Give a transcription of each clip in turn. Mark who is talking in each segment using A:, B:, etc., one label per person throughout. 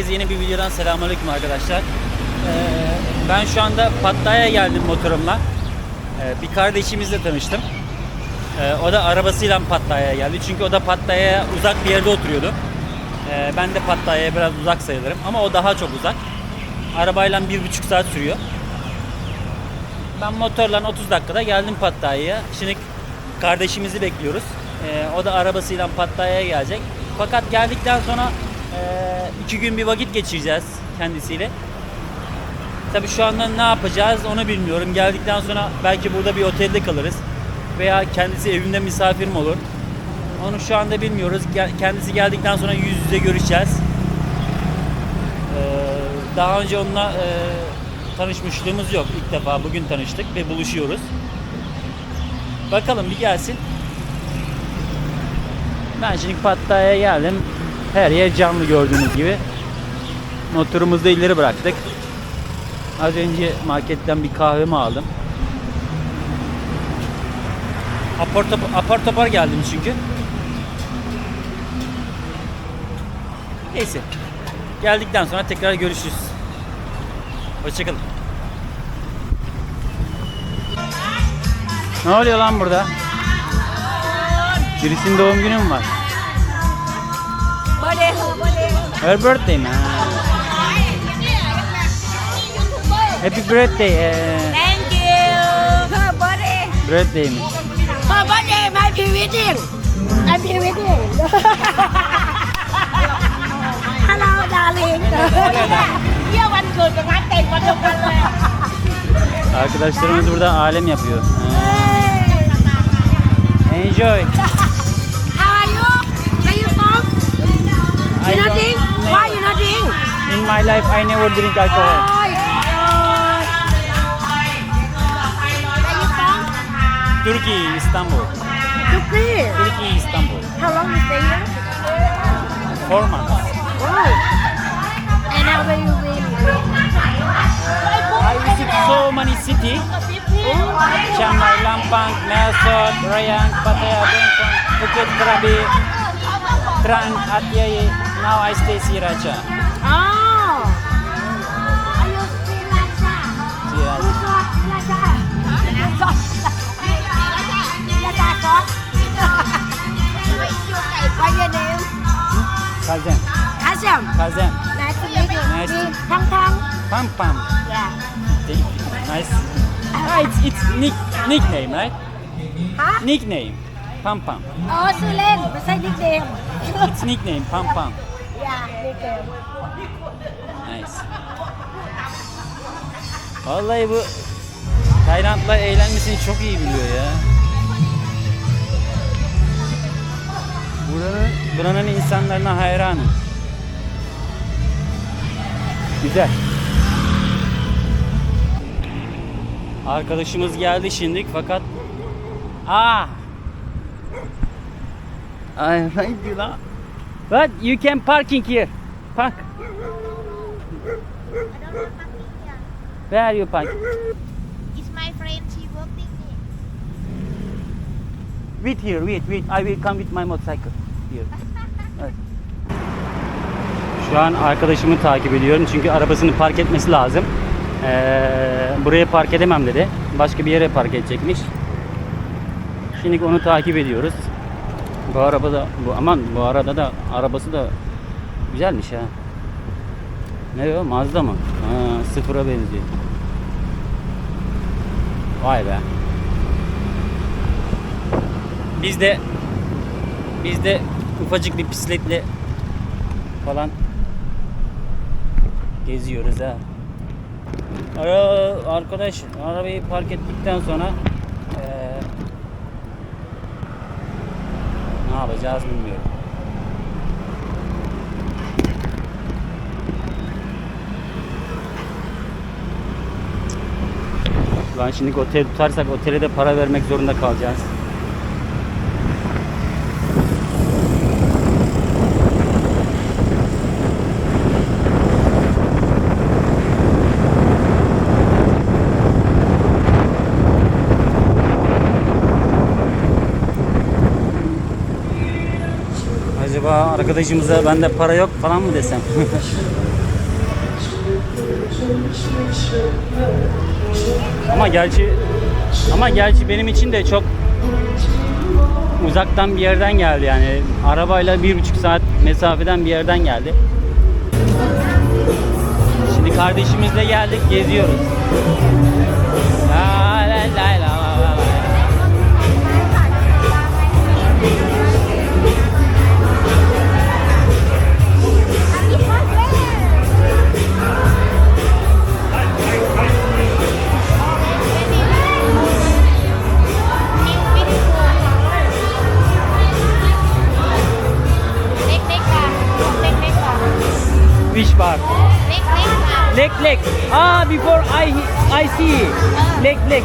A: Herkese yeni bir videodan selamünaleyküm arkadaşlar. Ee, ben şu anda Pattaya'ya geldim motorumla. Ee, bir kardeşimizle tanıştım. Ee, o da arabasıyla Pattaya'ya geldi. Çünkü o da Pattaya'ya uzak bir yerde oturuyordu. Ee, ben de Pattaya'ya biraz uzak sayılırım. Ama o daha çok uzak. Arabayla bir buçuk saat sürüyor. Ben motorla 30 dakikada geldim Pattaya'ya. Şimdi kardeşimizi bekliyoruz. Ee, o da arabasıyla Pattaya'ya gelecek. Fakat geldikten sonra e, iki gün bir vakit geçireceğiz kendisiyle. Tabii şu anda ne yapacağız onu bilmiyorum. Geldikten sonra belki burada bir otelde kalırız. Veya kendisi evimde misafir mi olur? Onu şu anda bilmiyoruz. Kendisi geldikten sonra yüz yüze görüşeceğiz. Ee, daha önce onunla e, tanışmışlığımız yok. İlk defa bugün tanıştık ve buluşuyoruz. Bakalım bir gelsin. Ben şimdi Pattaya'ya geldim. Her yer canlı gördüğünüz gibi. Motorumuzu da ileri bıraktık. Az önce marketten bir kahvemi aldım. Apar topar, apar topar geldim çünkü. Neyse. Geldikten sonra tekrar görüşürüz. Hoşçakalın. Ne oluyor lan burada? Birisinin doğum günü mü var?
B: birthday Her birthday
A: man. Happy birthday. Eh.
B: Thank you. Her birthday.
A: Birthday mi?
B: Birthday my pre-wedding. My pre-wedding. Hello darling. Ya ben gördüm. Hatta fotoğraflarla.
A: Arkadaşlarımız burada alem yapıyor. Enjoy. I
B: You not drink? Why you not drink?
A: In my life, I never drink alcohol.
B: Oh?
A: Turkey, Istanbul.
B: Turkey.
A: Turkey, Istanbul.
B: How long you stay here?
A: Four months.
B: Oh. And now where you been?
A: I visit so many city. Chiang Mai, Lampang, Nelson, Rayang, Pattaya, Bangkok, Phuket, Krabi, Trang, Atyai. Now I stay Raja.
B: Oh. Raja? What's your name?
A: Kazem.
B: Kazem.
A: Kazem.
B: Nice to meet you.
A: Nice.
B: Pang Pang.
A: Pang Pang.
B: Yeah.
A: Thank you. Nice. Ah, it's it's nick, nickname, right?
B: Huh?
A: Nickname. Pam Pam.
B: Oh, Sulen. Basta nickname.
A: it's nickname, Pam Pam. Nice. Vallahi bu Taylandlar eğlenmesini çok iyi biliyor ya. Buranın, buranın insanlarına hayranım. Güzel. Arkadaşımız geldi şimdi fakat... Ah! Ay hangi lan? What? You can parking here. Park. Where are you parking?
C: It's my friend, she working here.
A: Wait here, wait, wait. I will come with my motorcycle. Here. Evet. Şu an arkadaşımı takip ediyorum çünkü arabasını park etmesi lazım. Ee, buraya park edemem dedi. Başka bir yere park edecekmiş. Şimdi onu takip ediyoruz. Bu araba da bu aman bu arada da arabası da güzelmiş ha. Ne o? Mazda mı? Ha, sıfıra benziyor. Vay be. Biz de biz de ufacık bir bisikletle falan geziyoruz ha. Ara, arkadaş arabayı park ettikten sonra ne yapacağız bilmiyorum. Lan şimdi otel tutarsak otele de para vermek zorunda kalacağız. acaba Arkadaşımıza bende para yok falan mı desem? ama gerçi ama gerçi benim için de çok uzaktan bir yerden geldi yani arabayla bir buçuk saat mesafeden bir yerden geldi. Şimdi kardeşimizle geldik geziyoruz.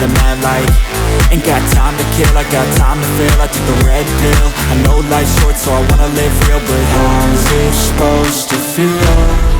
D: the ain't got time to kill, I got time to feel, I took the red pill, I know life's short so I wanna live real, but how's it supposed to feel?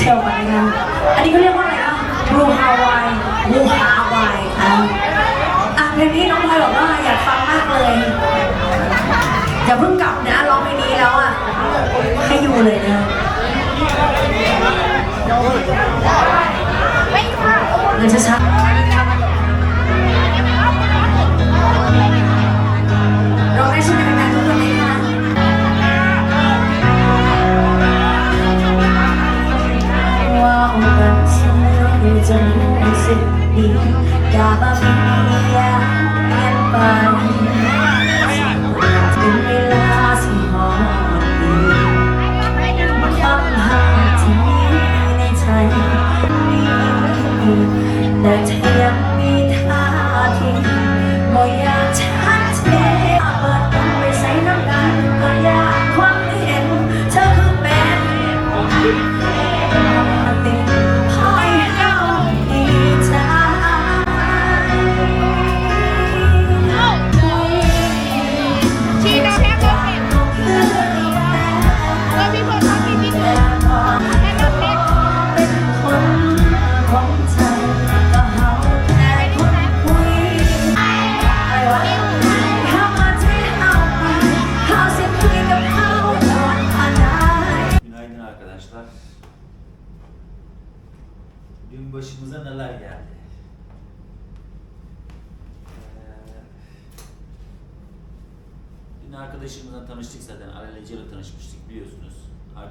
B: เชลมานะคะอัน
C: นี้
B: เขาเรียกว่าอะไรอะบลูฮาวายบลูฮาวายอะอะเพลงนี้น้องพลอยบอกว่าอยากฟังมากเลยอย่า
C: เพิ่งกลับนะ
B: ร้องเพลงนี้แล้วอะให้อยู่เลยนะเงินช้า
A: Sa isip di ka pamilya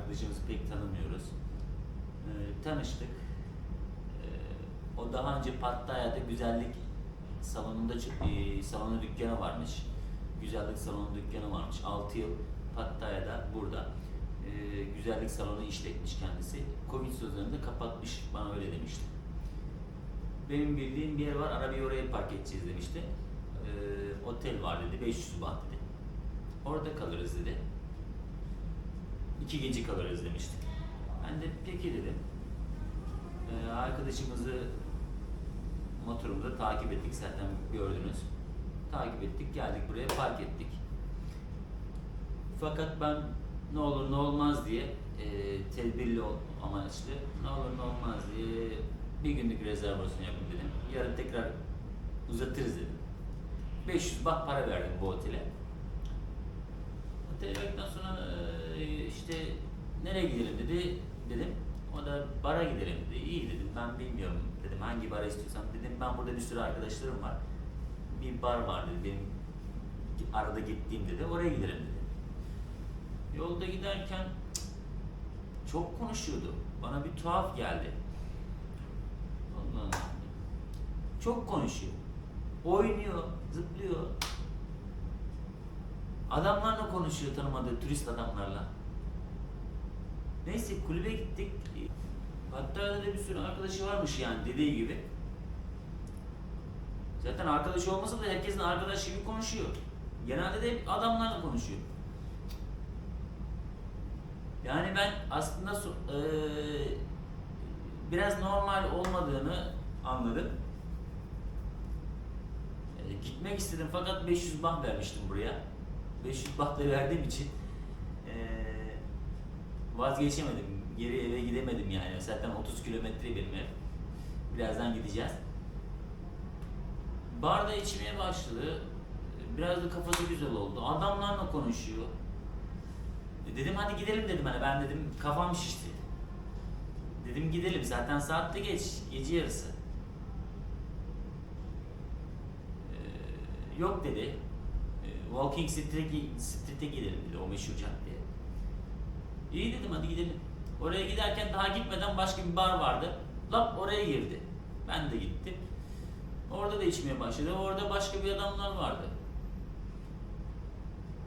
A: Arkadaşımızı pek tanımıyoruz. Ee, tanıştık. Ee, o daha önce Pattaya'da güzellik salonunda e, salonu dükkanı varmış. Güzellik salonu dükkanı varmış. 6 yıl Pattaya'da burada e, güzellik salonu işletmiş kendisi. Covid sözlerinde kapatmış. Bana öyle demişti. Benim bildiğim bir yer var. Arabayı oraya park edeceğiz demişti. Ee, otel var dedi. 500 baht dedi. Orada kalırız dedi. İki gece kalırız demişti. Ben de peki dedim. Ee, arkadaşımızı motorumda takip ettik zaten gördünüz. Takip ettik geldik buraya park ettik. Fakat ben ne olur ne olmaz diye e, tedbirli amaçlı ne olur ne olmaz diye bir günlük rezervasyon yapın dedim. Yarın tekrar uzatırız dedim. 500 baht para verdim bu otele. Verdikten sonra işte nereye gidelim dedi dedim. O da bara gidelim dedi. İyi dedim ben bilmiyorum dedim hangi bara istiyorsan dedim ben burada bir sürü arkadaşlarım var. Bir bar var dedi benim arada gittiğim dedi oraya gidelim dedi. Yolda giderken çok konuşuyordu. Bana bir tuhaf geldi. Allah. Çok konuşuyor. Oynuyor, zıplıyor. Adamlarla konuşuyor tanımadığı turist adamlarla. Neyse kulübe gittik. Hatta da bir sürü arkadaşı varmış yani dediği gibi. Zaten arkadaşı olmasa da herkesin arkadaş gibi konuşuyor. Genelde de adamlarla konuşuyor. Yani ben aslında eee, biraz normal olmadığını anladım. Eee, gitmek istedim fakat 500 bah vermiştim buraya. 500 bah da verdiğim için eee, vazgeçemedim. Geri eve gidemedim yani. Zaten 30 kilometre benim ev. Birazdan gideceğiz. Barda içmeye başladı. Biraz da kafası güzel oldu. Adamlarla konuşuyor. E Dedim hadi gidelim dedim hani ben dedim kafam şişti. Dedim gidelim zaten saat de geç, gece yarısı. Ee, yok dedi. Walking Street'e, Street'e gidelim dedi o meşhur caddeye. İyi dedim hadi gidelim. Oraya giderken daha gitmeden başka bir bar vardı. Lap oraya girdi. Ben de gittim. Orada da içmeye başladı. Orada başka bir adamlar vardı.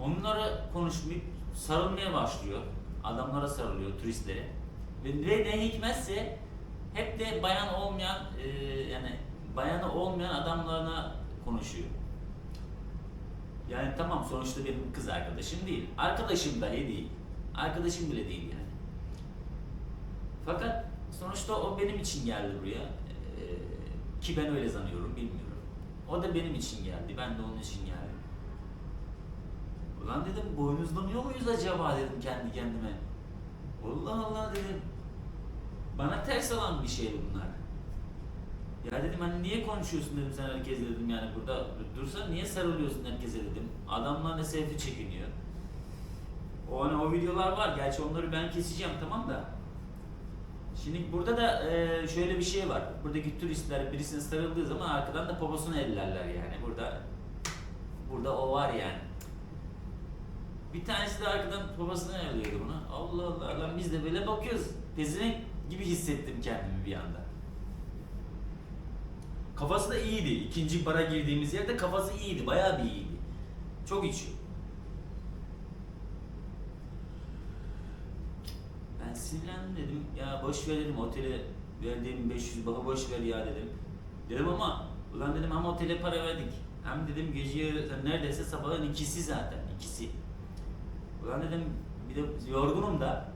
A: Onlara konuşmayıp sarılmaya başlıyor. Adamlara sarılıyor, turistlere. Ve, ne hikmetse hep de bayan olmayan, e, yani bayanı olmayan adamlarına konuşuyor. Yani tamam sonuçta benim kız arkadaşım değil. Arkadaşım dahi değil. Arkadaşım bile değil yani. Fakat sonuçta o benim için geldi buraya. Ee, ki ben öyle sanıyorum, bilmiyorum. O da benim için geldi, ben de onun için geldim. Ulan dedim boynuzlanıyor muyuz acaba dedim kendi kendime. Allah Allah dedim. Bana ters olan bir şey bunlar. Ya dedim hani niye konuşuyorsun dedim sen herkese dedim yani burada dursan niye sarılıyorsun herkese dedim. Adamlar da selfie çekiniyor. O hani o videolar var. Gerçi onları ben keseceğim tamam da. Şimdi burada da e, şöyle bir şey var. Buradaki turistler birisine sarıldığı zaman arkadan da poposunu ellerler yani. Burada burada o var yani. Bir tanesi de arkadan poposunu ellüyordu buna. Allah Allah lan biz de böyle bakıyoruz. Pezevenk gibi hissettim kendimi bir anda. Kafası da iyiydi. İkinci bara girdiğimiz yerde kafası iyiydi. Bayağı bir iyiydi. Çok içiyor. Ben sinirlendim dedim. Ya boş ver dedim otele verdiğim 500 bana boş ver ya dedim. Dedim ama ulan dedim hem otele para verdik. Hem dedim gece neredeyse sabahın ikisi zaten ikisi. Ulan dedim bir de yorgunum da.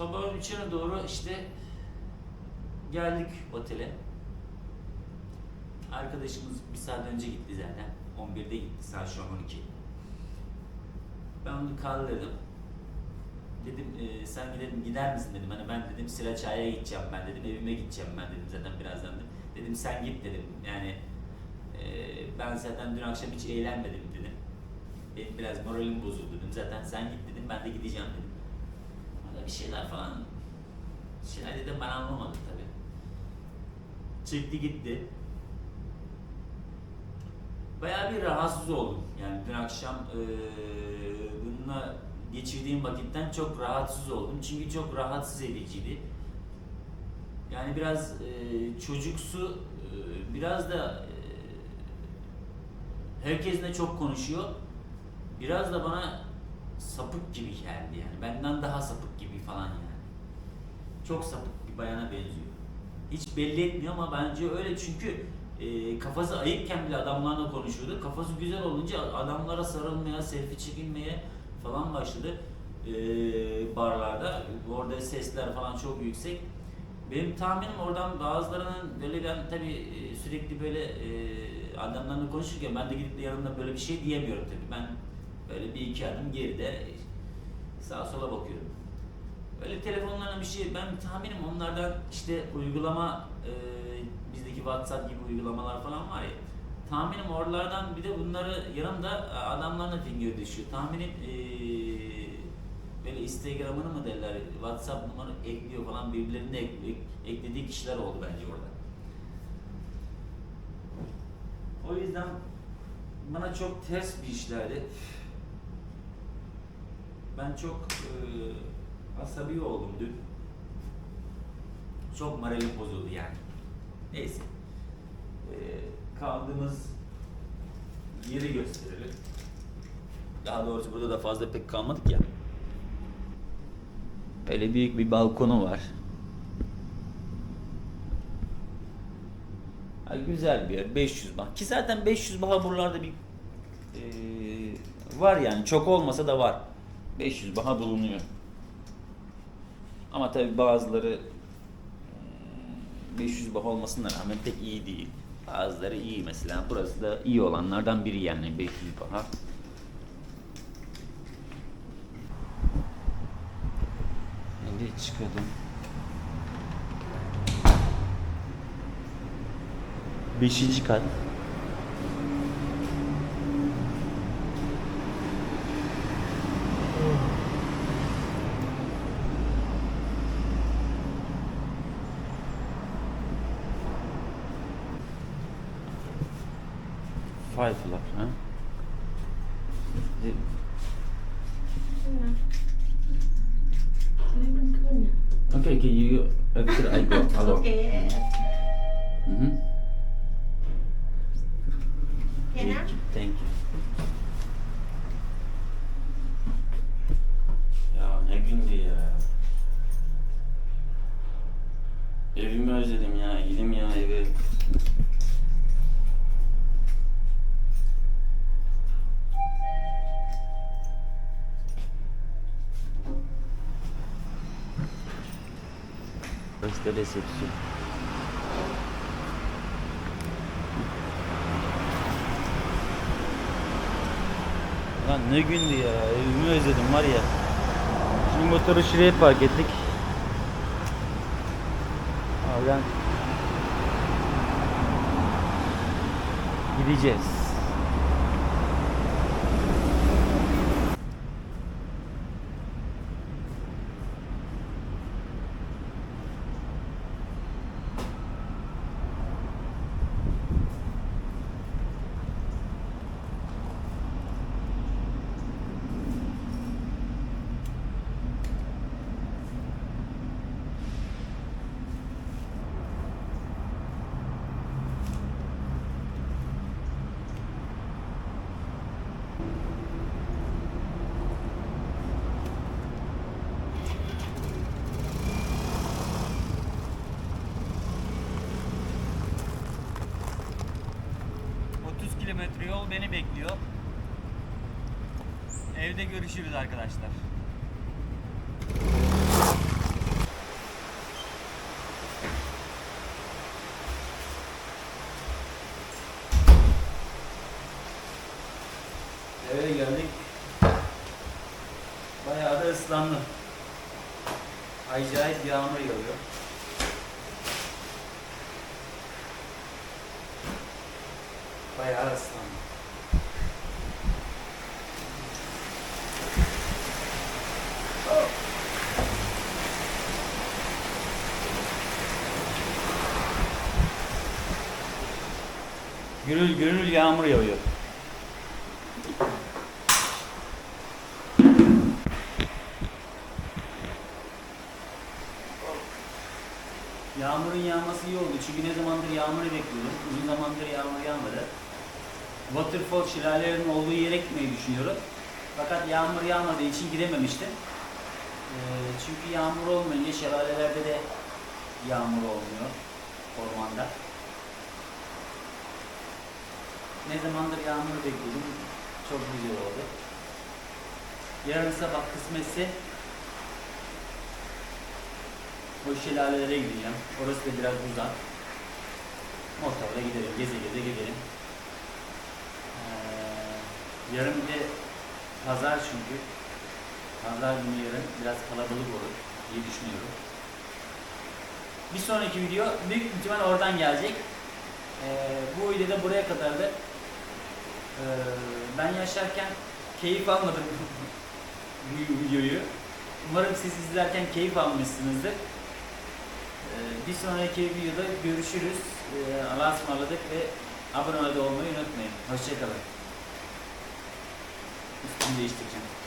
A: Sabahın üçüne doğru işte geldik otele. Arkadaşımız bir saat önce gitti zaten. 11'de gitti saat şu an 12. Ben onu kaldırdım. Dedim e, sen gidelim gider misin dedim. Hani ben dedim Sıraçay'a gideceğim ben dedim. Evime gideceğim ben dedim zaten birazdan dedim. Dedim sen git dedim. Yani e, ben zaten dün akşam hiç eğlenmedim dedim. Benim biraz moralim bozuldu dedim. Zaten sen git dedim ben de gideceğim dedim. Bir şeyler falan bir şeyler dedim ben anlamadım tabii. Çıktı gitti. Bayağı bir rahatsız oldum. Yani dün akşam eee bununla geçirdiğim vakitten çok rahatsız oldum. Çünkü çok rahatsız ediciydi. Yani biraz eee, çocuksu, eee, biraz da eee herkesle çok konuşuyor. Biraz da bana sapık gibi geldi yani. Benden daha sapık gibi falan yani. Çok sapık bir bayana benziyor. Hiç belli etmiyor ama bence öyle çünkü e, kafası ayıkken bile adamlarla konuşuyordu. Kafası güzel olunca adamlara sarılmaya, selfie çekinmeye falan başladı. E, barlarda. Orada sesler falan çok yüksek. Benim tahminim oradan bazılarının böyle ben tabii e, sürekli böyle e, adamlarla konuşurken ben de gidip de yanında böyle bir şey diyemiyorum tabii. Ben böyle bir iki adım geride sağa sola bakıyorum. Böyle telefonlarına bir şey, ben tahminim onlardan işte uygulama, e, bizdeki WhatsApp gibi uygulamalar falan var ya. Tahminim oralardan bir de bunları yanımda e, adamlarla finger düşüyor. Tahminim e, böyle Instagram'ını mı derler, WhatsApp numara ekliyor falan birbirlerine ek- ek- eklediği kişiler oldu bence orada. O yüzden bana çok ters bir işlerdi. Ben çok e, asabi oldum dün. Çok moralim bozuldu yani. Neyse. E, kaldığımız yeri gösterelim. Daha doğrusu burada da fazla pek kalmadık ya. Öyle büyük bir balkonu var. Ha, güzel bir yer. 500 bah. Ki zaten 500 baha buralarda bir e, var yani. Çok olmasa da var. 500 baha bulunuyor. Ama tabi bazıları e, 500 baha olmasına rağmen pek iyi değil. Bazıları iyi mesela. Burası da iyi olanlardan biri yani 500 baha. Şimdi çıkalım. Beşinci kat.
C: Hı hı. Thank.
A: Thank you. Ya ne gündü ya. Evimi özledim ya. Gidim ya eve. Reste resepsiyon. Ne gündü ya. Evimi özledim var ya. Şimdi motoru şuraya park ettik. Oradan gideceğiz. Kilometre yol beni bekliyor. Evde görüşürüz arkadaşlar. Eve geldik. Bayağı da ıslandım. Acayip yağmur yağıyor. Bayağı ıslandım. Gürül gürül yağmur yağıyor. Yağmurun yağması iyi oldu çünkü ne zamandır yağmuru bekliyordum. Uzun zamandır yağmur yağmadı. Waterfall şelalelerinin olduğu yere gitmeyi düşünüyorum. Fakat yağmur yağmadığı için gidememiştim. Ee, çünkü yağmur olmayınca şelalelerde de yağmur olmuyor ormanda. Ne zamandır yağmur bekliyordum. Çok güzel oldu. Yarın sabah kısmetse o şelalelere gideceğim. Orası da biraz uzak. Motorla gidelim, geze geze gidelim. Ee, yarın bir de pazar çünkü. Pazar günü yarın biraz kalabalık olur diye düşünüyorum. Bir sonraki video büyük ihtimal oradan gelecek. Ee, bu video da buraya kadardı. Ee, ben yaşarken keyif almadım bu videoyu. Umarım siz izlerken keyif almışsınızdır. Ee, bir sonraki videoda görüşürüz. Ee, Allah'a ısmarladık ve abone olmayı unutmayın. Hoşçakalın. Üstümü değiştireceğim.